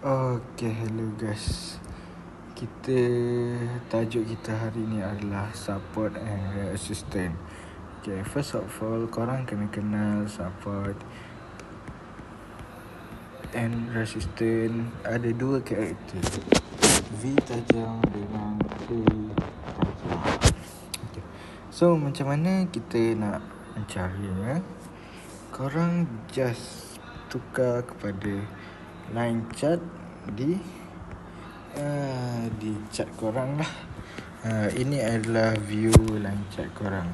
Okay, hello guys. Kita tajuk kita hari ni adalah support and assistant. Okay, first of all, korang kena kenal support and resistant ada dua karakter. V tajam dengan A tajam. Okay. So, macam mana kita nak mencarinya? Korang just tukar kepada line chart di uh, di chart korang lah. Uh, ini adalah view line chart korang.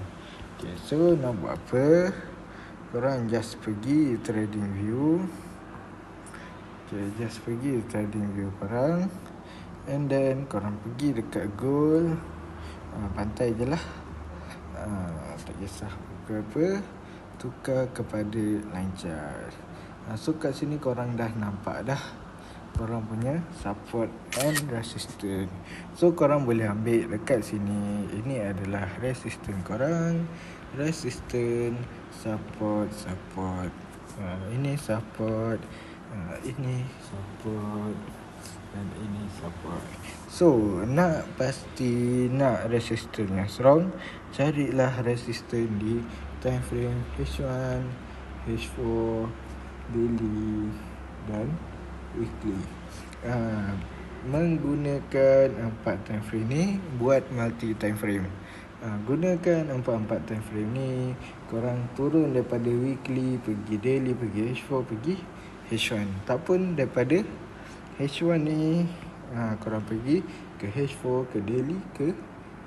Okay, so nak buat apa? Korang just pergi trading view. Okay, just pergi trading view korang. And then korang pergi dekat goal. Uh, pantai je lah. Uh, tak kisah buka apa. Tukar kepada line chart. Ha, so kat sini korang dah nampak dah korang punya support and resistance. So korang boleh ambil dekat sini. Ini adalah resistance korang. Resistance, support, support. Uh, ini support. Uh, ini support. Dan ini support. So nak pasti nak resistance yang strong. Carilah resistance di time frame H1, H4, daily dan weekly. Uh, menggunakan empat time frame ni buat multi time frame. Uh, gunakan empat-empat time frame ni korang turun daripada weekly pergi daily pergi H4 pergi H1 tak pun daripada H1 ni uh, korang pergi ke H4 ke daily ke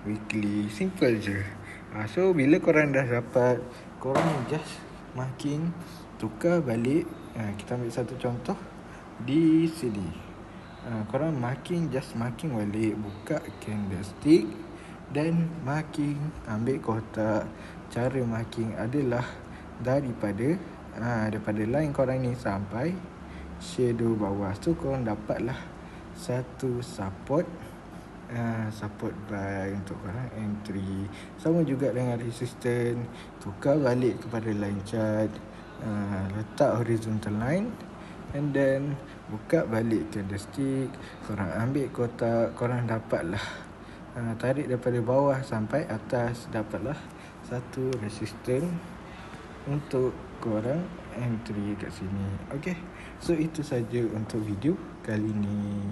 weekly simple je uh, so bila korang dah dapat korang just marking tukar balik ha, kita ambil satu contoh di sini. Ha, korang marking just marking balik buka candlestick dan marking ambil kotak. Cara marking adalah daripada ha, daripada line korang ni sampai shadow bawah. So korang dapatlah satu support Uh, support buy untuk korang entry. Sama juga dengan resistance tukar balik kepada line chart. Uh, letak horizontal line and then buka balik candlestick. Korang ambil kotak korang dapatlah. Uh, tarik daripada bawah sampai atas dapatlah satu resistance untuk korang entry kat sini. Okay so itu saja untuk video kali ni